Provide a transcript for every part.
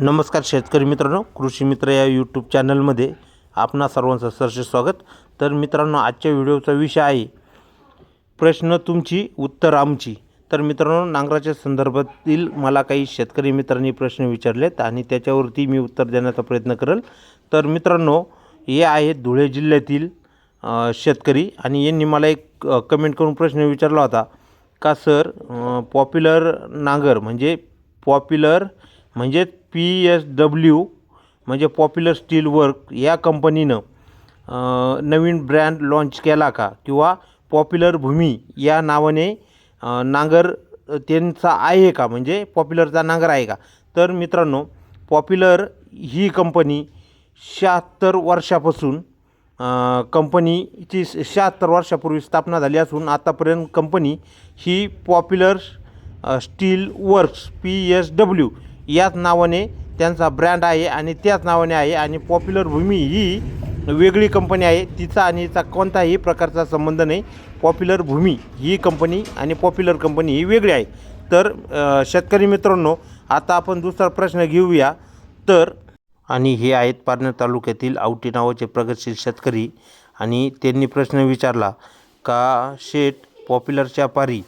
नमस्कार शेतकरी मित्रांनो कृषी मित्र या यूट्यूब चॅनलमध्ये आपणा सर्वांचं सरसे स्वागत. तर मित्रांनो आजच्या व्हिडिओचा विषय आहे प्रश्न तुमची उत्तर आमची. तर मित्रांनो नांगराच्या संदर्भातील मला काही शेतकरी मित्रांनी प्रश्न विचारलेत आणि त्याच्यावरती मी उत्तर देण्याचा प्रयत्न करेल. तर मित्रांनो हे आहेत धुळे जिल्ह्यातील शेतकरी आणि यांनी मला एक कमेंट करून प्रश्न विचारला होता. का सर पॉप्युलर नांगर म्हणजे पॉप्युलर म्हणजेच पी एस डब्ल्यू म्हणजे पॉप्युलर स्टील वर्क या कंपनीनं नवीन ब्रँड लॉन्च केला का? किंवा पॉप्युलर भूमी या नावाने नांगर त्यांचा आहे का? म्हणजे पॉप्युलरचा नांगर आहे का? तर मित्रांनो पॉप्युलर ही कंपनी शहात्तर वर्षापासून कंपनीची शहात्तर वर्षापूर्वी स्थापना झाली असून आतापर्यंत कंपनी ही popular steel works P S W याच नावाने त्यांचा ब्रँड आहे आणि त्याच नावाने आहे आणि पॉप्युलर भूमी ही वेगळी कंपनी आहे. तिचा आणि हिचा कोणताही प्रकारचा संबंध नाही. पॉप्युलर भूमी ही कंपनी आणि पॉप्युलर कंपनी ही वेगळी आहे. तर शेतकरी मित्रांनो आता आपण दुसरा प्रश्न घेऊया. तर आणि हे आहेत पारनेर तालुक्यातील आवटी नावाचे प्रगतशील शेतकरी आणि त्यांनी प्रश्न विचारला का शेठ पॉप्युलरच्या पारी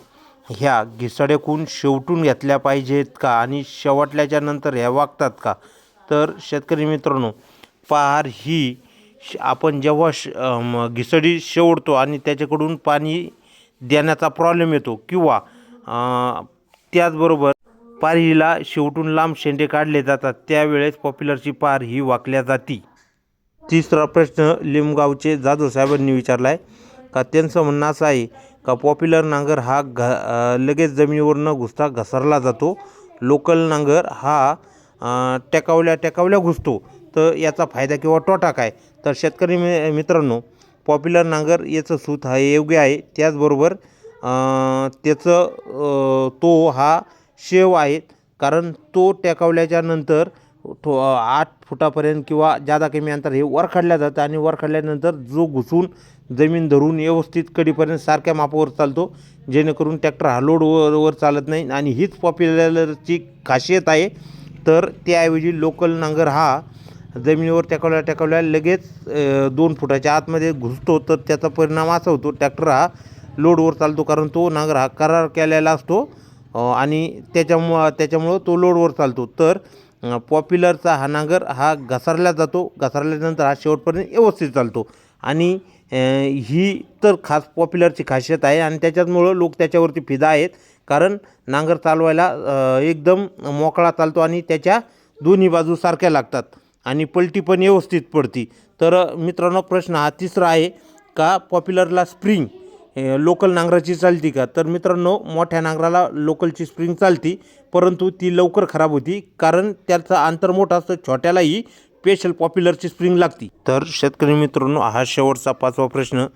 ह्या घिसाडेकून शेवटून घेतल्या पाहिजेत का? आणि शेवटल्याच्या नंतर ह्या वागतात का? तर शेतकरी मित्रांनो पार ही श- आपण जेव्हा श घिसडी शेवडतो आणि त्याच्याकडून पाणी देण्याचा प्रॉब्लेम येतो किंवा त्याचबरोबर पारहीला शेवटून लांब शेंडे काढले जातात त्यावेळेस पॉप्युलरची पार ही वाकल्या जाती. तिसरा प्रश्न लिमगावचे जाधव साहेबांनी विचारला आहे का त्यांचं म्हणणं असं आहे का पॉप्युलर नांगर हा घ लगेच जमिनीवर न घुसता घसरला जातो. लोकल नांगर हा टेकावल्या टेकावल्या घुसतो. तर याचा फायदा किंवा तोटा काय? तर शेतकरी मि मित्रांनो पॉप्युलर नांगर याचं सूत हा योग्य आहे. त्याचबरोबर त्याचं तो हा शेव आहे. कारण तो टेकावल्याच्या नंतर ठो आठ फुटापर्यंत किंवा जादा कमी अंतर हे वर काढल्या जातं आणि वर काढल्यानंतर जो घुसून जमीन धरून व्यवस्थित कडीपर्यंत सारख्या मापावर चालतो जेणेकरून ट्रॅक्टर हा वर चालत नाही आणि हीच पॉप्युलरची खासियत आहे. तर त्याऐवजी लोकल नांगर हा जमिनीवर टेकवल्या टेकवल्या लगेच दोन फुटाच्या आतमध्ये घुसतो. तर त्याचा परिणाम असा होतो ट्रॅक्टर हा लोडवर चालतो कारण तो नांगर हा करार केलेला असतो आणि त्याच्यामुळं त्याच्यामुळं तो लोडवर चालतो. तर पॉप्युलरचा हा नांगर हा घसरला जातो. घसरल्यानंतर हा शेवटपर्यंत व्यवस्थित चालतो. आणि ही तर खास पॉप्युलरची खासियत आहे आणि त्याच्यामुळं लोक त्याच्यावरती फिदा आहेत. कारण नांगर चालवायला एकदम मोकळा चालतो आणि त्याच्या दोन्ही बाजू सारख्या लागतात. आणि पलटी पण व्यवस्थित पडती. तर मित्रांनो प्रश्न हा तिसरा आहे का पॉप्युलरला स्प्रिंग? लोकल नांगराची चालती का? तर मित्रांनो मोठ्या नांगराला लोकलची स्प्रिंग चालती परंतु ती लवकर खराब होती कारण त्याचा अंतर मोठा असतं छोट्यालाही स्पेशल पॉप्युलरची स्प्रिंग लागती. तर शेतकरी मित्रांनो हा शेवटचा पाचवा प्रश्न.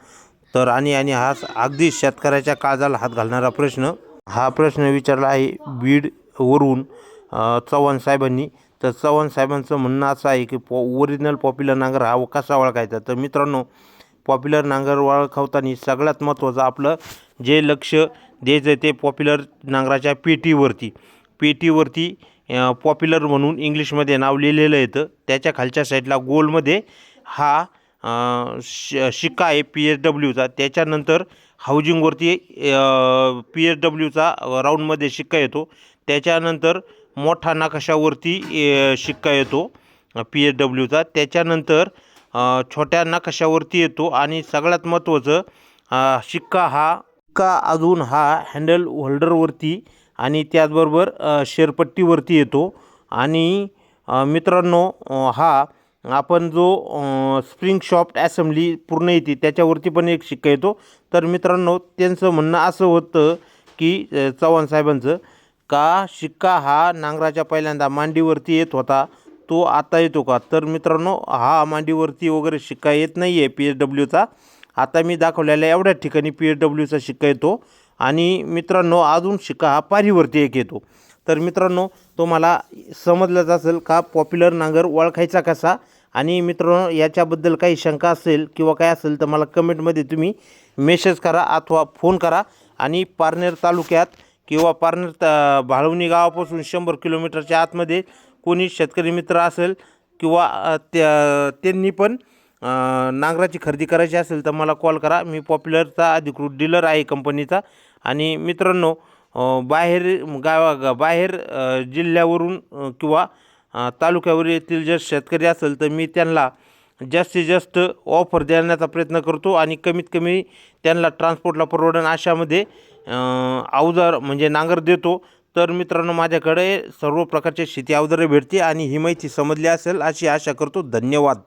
तर आणि आणि हा अगदी शेतकऱ्याच्या काळजाला हात घालणारा प्रश्न. हा प्रश्न विचारला आहे बीडवरून चव्हाण साहेबांनी. तर चव्हाण साहेबांचं म्हणणं असं आहे की पॉ ओरिजिनल पॉप्युलर नांगर हा कसा ओळखायचा? तर मित्रांनो पॉप्युलर नांगर ओळखवताना सगळ्यात महत्त्वाचं आपलं जे लक्ष द्यायचं आहे ते पॉप्युलर नांगराच्या पेटीवरती. पेटीवरती पॉप्युलर म्हणून इंग्लिशमध्ये नाव लिहिलेलं येतं. त्याच्या खालच्या साईडला गोलमध्ये हा श शिक्का आहे पी एच डब्ल्यूचा. त्याच्यानंतर हाऊजिंगवरती पी एच डब्ल्यूचा राऊंडमध्ये शिक्का येतो. त्याच्यानंतर मोठा नकाशावरती ए, शिक्का येतो पी एच डब्ल्यूचा. त्याच्यानंतर छोट्या नकाशावरती येतो आणि सगळ्यात महत्त्वाचं शिक्का हा का अजून हा हँडल होल्डरवरती आणि त्याचबरोबर शेरपट्टीवरती येतो. आणि मित्रांनो हा आपण जो स्प्रिंग शॉफ्ट ॲसेंब्ली पूर्ण येते त्याच्यावरती पण एक शिक्का येतो. तर मित्रांनो त्यांचं म्हणणं असं होतं की चव्हाण साहेबांचं का शिक्का हा नांगराच्या पहिल्यांदा मांडीवरती येत होता? तो आता येतो का? तर मित्रांनो हा मांडीवरती वगैरे शिक्का येत नाही आहे पी एच डब्ल्यूचा आता मी दाखवलेल्या एवढ्याच ठिकाणी पी एच डब्ल्यूचा शिक्का येतो. आणि मित्रांनो अजून शिक्का हा पारीवरती एक येतो. तर मित्रांनो तुम्हाला समजलंच असेल का पॉप्युलर नांगर ओळखायचा कसा? आणि मित्रांनो याच्याबद्दल काही शंका असेल किंवा काय असेल तर मला कमेंटमध्ये तुम्ही मेसेज करा अथवा फोन करा. आणि पारनेर तालुक्यात किंवा पारनेर ता भाळवणी गावापासून शंभर किलोमीटरच्या आतमध्ये कोणी शेतकरी मित्र असेल किंवा त्या त्यांनी पण नांगराची खरेदी करायची असेल तर मला कॉल करा. मी पॉप्युलरचा अधिकृत डीलर आहे कंपनीचा. आणि मित्रांनो बाहेर गावा गा बाहेर जिल्ह्यावरून किंवा तालुक्यावर येथील जर शेतकरी असेल तर मी त्यांना जास्तीत जास्त ऑफर देण्याचा प्रयत्न करतो. आणि कमीत कमी त्यांना ट्रान्सपोर्टला परवडण अशामध्ये अवजार म्हणजे नांगर देतो. तर मित्रांनो माझ्याकडे सर्व प्रकारचे शेती अवजारे भेटते आणि ही माहिती समजली असेल अशी आशा करतो. धन्यवाद.